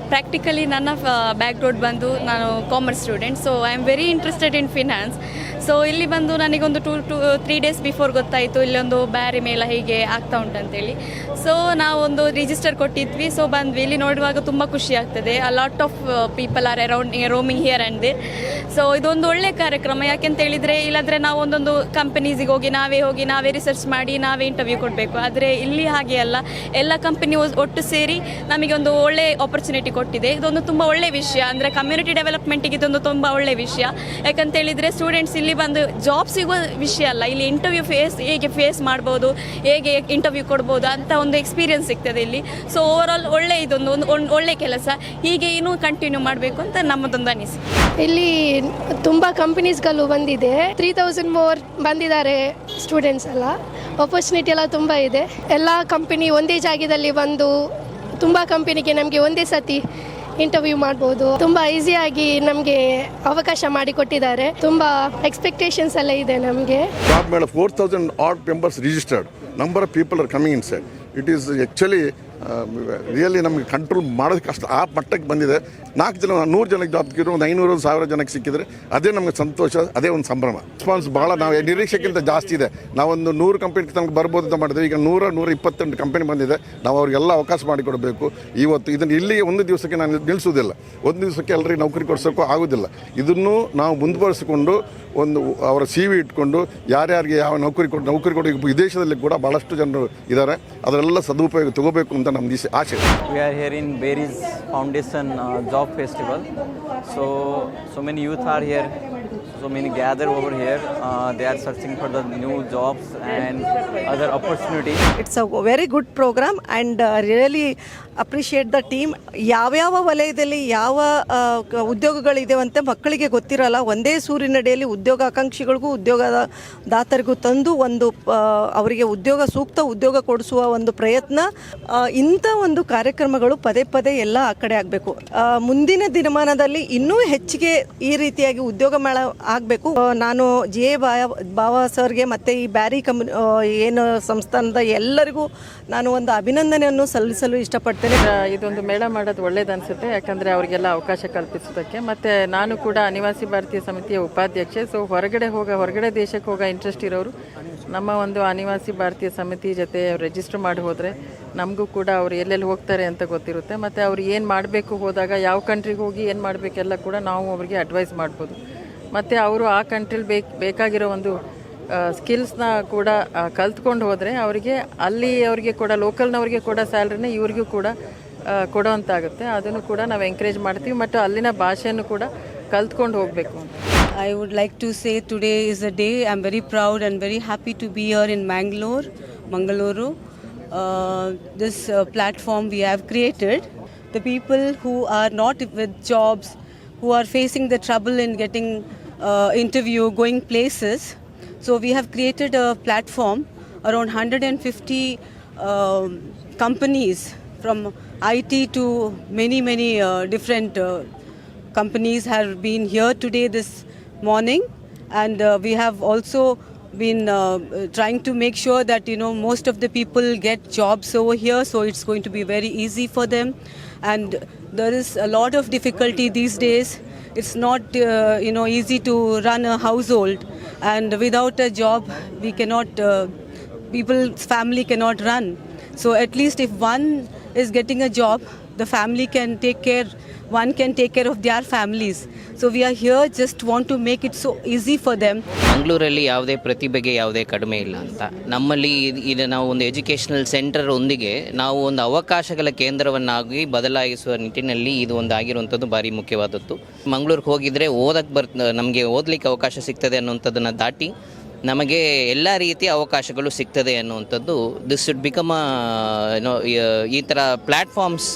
Practically ನನ್ನ background ಬಂದು ನಾನು commerce student so I am very interested in finance so ಇಲ್ಲಿ ಬಂದು ನನಗೊಂದು two to three days before ಗೊತ್ತಾಯಿತು, ಇಲ್ಲೊಂದು ಬ್ಯಾರಿ ಮೇಳ ಹೀಗೆ ಆಗ್ತಾ ಉಂಟಂತೇಳಿ. ಸೊ ನಾವೊಂದು ರಿಜಿಸ್ಟರ್ ಕೊಟ್ಟಿದ್ವಿ. ಸೊ ಬಂದ್ವಿ. ಇಲ್ಲಿ ನೋಡುವಾಗ ತುಂಬ ಖುಷಿ ಆಗ್ತದೆ. A lot of people are around roaming here and there so ಇದೊಂದು ಒಳ್ಳೆ ಕಾರ್ಯಕ್ರಮ. ಯಾಕೆಂತ ಹೇಳಿದರೆ ಇಲ್ಲಾಂದರೆ ನಾವು ಒಂದೊಂದು ಕಂಪನೀಸಿಗೆ ಹೋಗಿ, ನಾವೇ ಹೋಗಿ, ನಾವೇ ರಿಸರ್ಚ್ ಮಾಡಿ, ನಾವೇ ಇಂಟರ್ವ್ಯೂ ಕೊಡಬೇಕು. ಆದರೆ ಇಲ್ಲಿ ಹಾಗೆ ಅಲ್ಲ. ಎಲ್ಲ ಕಂಪನಿ ಒಟ್ಟು ಸೇರಿ ನಮಗೆ ಒಂದು ಒಳ್ಳೆ ಆಪರ್ಚುನಿಟಿ ಕೊಟ್ಟಿದೆ. ಇದೊಂದು ತುಂಬ ಒಳ್ಳೆ ವಿಷಯ. ಅಂದರೆ ಕಮ್ಯುನಿಟಿ ಡೆವಲಪ್ಮೆಂಟಿಗೆ ಇದೊಂದು ತುಂಬ ಒಳ್ಳೆ ವಿಷಯ. ಯಾಕಂತ ಹೇಳಿದರೆ ಸ್ಟೂಡೆಂಟ್ಸ್ ಇಲ್ಲಿ ಬಂದು ಜಾಬ್ ಸಿಗುವ ವಿಷಯ ಅಲ್ಲ. ಇಲ್ಲಿ ಇಂಟರ್ವ್ಯೂ ಫೇಸ್ ಹೇಗೆ ಫೇಸ್ ಮಾಡ್ಬೋದು, ಹೇಗೆ ಇಂಟರ್ವ್ಯೂ ಕೊಡ್ಬೋದು ಅಂತ ಒಂದು ಎಕ್ಸ್ಪೀರಿಯನ್ಸ್ ಸಿಗ್ತದೆ ಇಲ್ಲಿ. ಸೊ ಓವರ್ ಆಲ್ ಒಳ್ಳೆ ಇದೊಂದು ಒಂದು ಒಂದು ಒಳ್ಳೆ ಕೆಲಸ. ಹೀಗೆ ಇನ್ನೂ ಕಂಟಿನ್ಯೂ ಮಾಡಬೇಕು ಅಂತ ನಮ್ಮದೊಂದು ಅನಿಸಿಕೆ. ಇಲ್ಲಿ ತುಂಬ ಕಂಪನೀಸ್ಗಳು ಬಂದಿದೆ. ತ್ರೀ ತೌಸಂಡ್ ಮೋರ್ ಬಂದಿದ್ದಾರೆ ಸ್ಟೂಡೆಂಟ್ಸ್ ಎಲ್ಲ. ಆಪರ್ಚುನಿಟಿ ಎಲ್ಲ ತುಂಬ ಇದೆ. ಎಲ್ಲ ಕಂಪನಿ ಒಂದೇ ಜಾಗದಲ್ಲಿ ಬಂದು ತುಂಬ ಕಂಪನಿಗೆ ನಮಗೆ ಒಂದೇ ಸತಿ ಇಂಟರ್ವ್ಯೂ ಮಾಡ್ಬೋದು. ತುಂಬಾ ಈಸಿಯಾಗಿ ನಮಗೆ ಅವಕಾಶ ಮಾಡಿಕೊಟ್ಟಿದ್ದಾರೆ ತುಂಬಾ ಎಕ್ಸ್ಪೆಕ್ಟೇಷನ್ಸ್ ಎಲ್ಲ ಇದೆ ನಮಗೆ. Four thousand odd members registered number of people are coming inside it is actually really ನಮಗೆ ಕಂಟ್ರೋಲ್ ಮಾಡೋದಕ್ಕೆ ಅಷ್ಟು ಆ ಮಟ್ಟಕ್ಕೆ ಬಂದಿದೆ. ನಾಲ್ಕು ಜನ, ನೂರು ಜನಕ್ಕೆ ಜಾಬ್ ಸಿಕ್ಕಿದ್ರು, ಒಂದು ಐನೂರು, ಸಾವಿರ ಜನಕ್ಕೆ ಸಿಕ್ಕಿದ್ರೆ ಅದೇ ನಮಗೆ ಸಂತೋಷ, ಅದೇ ಒಂದು ಸಂಭ್ರಮ. ರೆಸ್ಪಾನ್ಸ್ ಭಾಳ ನಾವು ನಿರೀಕ್ಷೆಗಿಂತ ಜಾಸ್ತಿ ಇದೆ. ನಾವೊಂದು ನೂರು ಕಂಪನಿ ನಮ್ಗೆ ಬರ್ಬೋದು ಅಂತ ಮಾಡಿದ್ವಿ. ಈಗ ನೂರ ನೂರ ಇಪ್ಪತ್ತೆಂಟು ಕಂಪನಿ ಬಂದಿದೆ. ನಾವು ಅವ್ರಿಗೆಲ್ಲ ಅವಕಾಶ ಮಾಡಿಕೊಡಬೇಕು. ಇವತ್ತು ಇದನ್ನು ಇಲ್ಲಿಗೆ ಒಂದು ದಿವಸಕ್ಕೆ ನಾನು ನಿಲ್ಲಿಸೋದಿಲ್ಲ ಒಂದು ದಿವಸಕ್ಕೆ ಎಲ್ಲರಿಗೆ ನೌಕರಿ ಕೊಡಿಸೋಕ್ಕೂ ಆಗೋದಿಲ್ಲ. ಇದನ್ನು ನಾವು ಮುಂದುವರಿಸಿಕೊಂಡು ಒಂದು ಅವರ ಸಿ ವಿ ಇಟ್ಕೊಂಡು ಯಾರ್ಯಾರಿಗೆ ಯಾವ ನೌಕರಿ ಕೊಟ್ಟು ನೌಕರಿ ಕೊಡಿ ವಿದೇಶದಲ್ಲಿ ಕೂಡ ಭಾಳಷ್ಟು ಜನರು ಇದ್ದಾರೆ ಅದರೆಲ್ಲ ಸದುಪಯೋಗ ತಗೋಬೇಕು ಅಂತ ನಮ್ಮ ದಿಸ ಆಸೆ We are here in Berries Foundation uh, Job Festival. So, so many youth are here. So many gather over here. Uh, they are searching for the new jobs and other opportunities. It's a very good programme and really appreciate the team ಯಾವ್ಯಾವ ವಲಯದಲ್ಲಿ ಯಾವ ಉದ್ಯೋಗಗಳಿದೆವಂತೆ ಮಕ್ಕಳಿಗೆ ಗೊತ್ತಿರಲ್ಲ ಒಂದೇ ಸೂರಿನಡಿಯಲ್ಲಿ ಉದ್ಯೋಗ ಆಕಾಂಕ್ಷಿಗಳಿಗೂ ಉದ್ಯೋಗದ ದಾತರಿಗೂ ತಂದು ಒಂದು ಅವರಿಗೆ ಉದ್ಯೋಗ ಸೂಕ್ತ ಉದ್ಯೋಗ ಕೊಡಿಸುವ ಒಂದು ಪ್ರಯತ್ನ ಇಂಥ ಒಂದು ಕಾರ್ಯಕ್ರಮಗಳು ಪದೇ ಪದೇ ಎಲ್ಲ ಆ ಕಡೆ ಆಗಬೇಕು ಮುಂದಿನ ದಿನಮಾನದಲ್ಲಿ ಇನ್ನೂ ಹೆಚ್ಚಿಗೆ ಈ ರೀತಿಯಾಗಿ ಉದ್ಯೋಗ ಮೇಳ ಆಗಬೇಕು. ನಾನು ಜಿ ಎ ಬಾವ ಸರ್ಗೆ ಮತ್ತು ಈ ಬ್ಯಾರಿ ಕಮ್ ಏನು ಸಂಸ್ಥಾನದ ಎಲ್ಲರಿಗೂ ನಾನು ಒಂದು ಅಭಿನಂದನೆಯನ್ನು ಸಲ್ಲಿಸಲು ಇಷ್ಟಪಡ್ತೇನೆ. ಇದೊಂದು ಮೇಳ ಮಾಡೋದು ಒಳ್ಳೇದು ಅನಿಸುತ್ತೆ ಯಾಕಂದರೆ ಅವರಿಗೆಲ್ಲ ಅವಕಾಶ ಕಲ್ಪಿಸೋದಕ್ಕೆ. ಮತ್ತು ನಾನು ಕೂಡ ಅನಿವಾಸಿ ಭಾರತೀಯ ಸಮಿತಿಯ ಉಪಾಧ್ಯಕ್ಷೆ ಸೊ ಹೊರಗಡೆ ಹೋಗ, ಹೊರಗಡೆ ದೇಶಕ್ಕೆ ಹೋಗೋ ಇಂಟ್ರೆಸ್ಟ್ ಇರೋರು, ನಮ್ಮ ಒಂದು ಅನಿವಾಸಿ ಭಾರತೀಯ ಸಮಿತಿ ಜೊತೆ ರಿಜಿಸ್ಟರ್ ಮಾಡಿ ಹೋದರೆ ನಮಗೂ ಕೂಡ ಅವ್ರು ಎಲ್ಲೆಲ್ಲಿ ಹೋಗ್ತಾರೆ ಅಂತ ಗೊತ್ತಿರುತ್ತೆ. ಮತ್ತು ಅವ್ರು ಏನು ಮಾಡಬೇಕು ಹೋದಾಗ, ಯಾವ ಕಂಟ್ರಿಗೆ ಹೋಗಿ ಏನು ಮಾಡಬೇಕೆಲ್ಲ ಕೂಡ ನಾವು ಅವರಿಗೆ ಅಡ್ವೈಸ್ ಮಾಡ್ಬೋದು. ಮತ್ತು ಅವರು ಆ ಕಂಟ್ರಿಲಿ ಬೇಕ್, ಬೇಕಾಗಿರೋ ಒಂದು ಸ್ಕಿಲ್ಸ್ನ ಕೂಡ ಕಲ್ತ್ಕೊಂಡು ಹೋದರೆ ಅವರಿಗೆ ಅಲ್ಲಿ ಅವರಿಗೆ ಕೂಡ ಲೋಕಲ್ನವ್ರಿಗೆ ಕೂಡ ಸ್ಯಾಲ್ರಿನ ಇವ್ರಿಗೂ ಕೂಡ ಕೊಡೋವಂತಾಗುತ್ತೆ ಅದನ್ನು ಕೂಡ ನಾವು ಎಂಕರೇಜ್ ಮಾಡ್ತೀವಿ ಮತ್ತು ಅಲ್ಲಿನ ಭಾಷೆಯನ್ನು ಕೂಡ ಕಲ್ತ್ಕೊಂಡು ಹೋಗಬೇಕು I would like to say today is a day I am very proud and very happy to be here in Mangalore Mangaluru this platform we have created the people who are not with jobs who are facing the trouble in getting interview, going places. So we have created a platform around 150 um, companies from IT to many many uh, different uh, companies have been here today this morning. And uh, we have also been uh, uh, trying to make sure that you know most of the people get jobs over here. So it's going to be very easy for them. And there is a lot of difficulty these days it's not uh, you know easy to run a household. And without a job we cannot uh, people's family cannot run. So at least if one is getting a job the family can take care, one can take care of their families. So, we are here just want to make it so easy for them. ಮಂಗಳೂರಲ್ಲಿ ಯಾವುದೇ ಪ್ರತಿಭೆಗೆ ಯಾವುದೇ ಕಡಿಮೆ ಇಲ್ಲ ಅಂತ. ನಮ್ಮಲ್ಲಿ ಇದ್- ಇದು ನಾವು ಒಂದು ಎಜುಕೇಷನಲ್ ಸೆಂಟರ್ ಒಂದಿಗೆ ನಾವು ಒಂದು ಅವಕಾಶಗಳ ಕೇಂದ್ರವನ್ನಾಗಿ ಬದಲಾಯಿಸುವ ನಿಟ್ಟಿನಲ್ಲಿ ಇದು ಒಂದು ಆಗಿರುವಂಥದ್ದು ಭಾರಿ ಮುಖ್ಯವಾದದ್ದು. ಮಂಗಳೂರಿಗೆ ಹೋಗಿದ್ರೆ ಓದಕ್ಕೆ ಬರ್ತ ನಮಗೆ ಓದಲಿಕ್ಕೆ ಅವಕಾಶ ಸಿಗ್ತದೆ ಅನ್ನುವಂಥದ್ದನ್ನು ದಾಟಿ ನಮಗೆ ಎಲ್ಲ ರೀತಿಯ ಅವಕಾಶಗಳು ಸಿಗ್ತದೆ ಅನ್ನುವಂಥದ್ದು ದಿಸ್ ಶುಡ್ ಬಿಕಮ್ ಏನೋ ಈ ಥರ ಪ್ಲ್ಯಾಟ್ಫಾರ್ಮ್ಸ್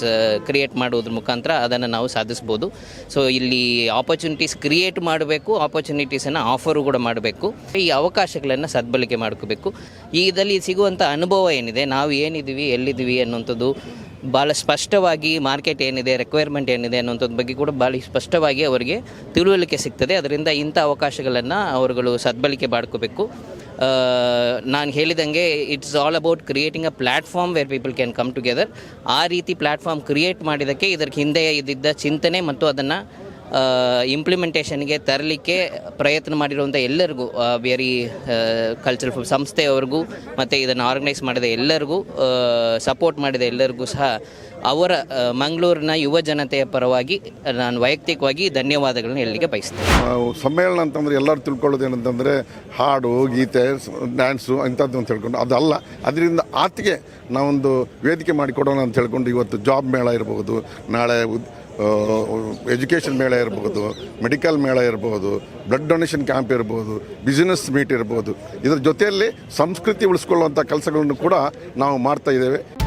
ಕ್ರಿಯೇಟ್ ಮಾಡೋದ್ರ ಮುಖಾಂತರ ಅದನ್ನು ನಾವು ಸಾಧಿಸ್ಬೋದು. ಸೊ ಇಲ್ಲಿ ಆಪರ್ಚುನಿಟೀಸ್ ಕ್ರಿಯೇಟ್ ಮಾಡಬೇಕು ಆಪರ್ಚುನಿಟೀಸನ್ನು ಆಫರು ಕೂಡ ಮಾಡಬೇಕು. ಈ ಅವಕಾಶಗಳನ್ನು ಸದ್ಬಳಕೆ ಮಾಡ್ಕೋಬೇಕು. ಈ ಇದರಲ್ಲಿ ಸಿಗುವಂಥ ಅನುಭವ ಏನಿದೆ, ನಾವು ಏನಿದ್ದೀವಿ, ಎಲ್ಲಿದ್ದೀವಿ ಅನ್ನುವಂಥದ್ದು ಭಾಳ ಸ್ಪಷ್ಟವಾಗಿ ಮಾರ್ಕೆಟ್ ಏನಿದೆ ರಿಕ್ವೈರ್ಮೆಂಟ್ ಏನಿದೆ ಅನ್ನೋಂಥದ್ದು ಬಗ್ಗೆ ಕೂಡ ಭಾಳ ಸ್ಪಷ್ಟವಾಗಿ ಅವರಿಗೆ ತಿಳುವಳಿಕೆ ಸಿಗ್ತದೆ. ಅದರಿಂದ ಇಂಥ ಅವಕಾಶಗಳನ್ನು ಅವರುಗಳು ಸದ್ಬಳಕೆ ಮಾಡ್ಕೋಬೇಕು. ನಾನು ಹೇಳಿದಂಗೆ it's all about creating a platform where people can come together ಆ ರೀತಿ ಪ್ಲ್ಯಾಟ್ಫಾರ್ಮ್ ಕ್ರಿಯೇಟ್ ಮಾಡಿದ್ದಕ್ಕೆ ಇದರ ಹಿಂದೆ ಇದ್ದಿದ್ದ ಚಿಂತನೆ ಮತ್ತು ಅದನ್ನು ಇಂಪ್ಲಿಮೆಂಟೇಷನ್ಗೆ ತರಲಿಕ್ಕೆ ಪ್ರಯತ್ನ ಮಾಡಿರುವಂಥ ಎಲ್ಲರಿಗೂ ವೆರಿ ಕಲ್ಚರಲ್ ಸಂಸ್ಥೆಯವ್ರಿಗೂ, ಮತ್ತು ಇದನ್ನು ಆರ್ಗನೈಸ್ ಮಾಡಿದ ಎಲ್ಲರಿಗೂ ಸಪೋರ್ಟ್ ಮಾಡಿದ ಎಲ್ಲರಿಗೂ ಸಹ ಅವರ ಮಂಗಳೂರಿನ ಯುವ ಜನತೆಯ ಪರವಾಗಿ ನಾನು ವೈಯಕ್ತಿಕವಾಗಿ ಧನ್ಯವಾದಗಳನ್ನ ಹೇಳಲಿಕ್ಕೆ ಬಯಸ್ತೇನೆ. ಸಮ್ಮೇಳನ ಅಂತಂದರೆ ಎಲ್ಲರೂ ತಿಳ್ಕೊಳ್ಳೋದು ಏನಂತಂದರೆ ಹಾಡು, ಗೀತೆ ಡ್ಯಾನ್ಸು ಇಂಥದ್ದು ಅಂತ ಹೇಳ್ಕೊಂಡು, ಅದಲ್ಲ. ಅದರಿಂದ ಆತಿಗೆ ನಾವೊಂದು ವೇದಿಕೆ ಮಾಡಿಕೊಡೋಣ ಅಂತ ಹೇಳ್ಕೊಂಡು ಇವತ್ತು ಜಾಬ್ ಮೇಳ ಇರಬಹುದು ನಾಳೆ ಎಜುಕೇಷನ್ ಮೇಳ ಇರಬಹುದು ಮೆಡಿಕಲ್ ಮೇಳ ಇರಬಹುದು ಬ್ಲಡ್ ಡೊನೇಷನ್ ಕ್ಯಾಂಪ್ ಇರ್ಬೋದು ಬಿಸಿನೆಸ್ ಮೀಟ್ ಇರ್ಬೋದು. ಇದರ ಜೊತೆಯಲ್ಲಿ ಸಂಸ್ಕೃತಿ ಉಳಿಸ್ಕೊಳ್ಳುವಂಥ ಕೆಲಸಗಳನ್ನು ಕೂಡ ನಾವು ಮಾಡ್ತಾ ಇದ್ದೇವೆ.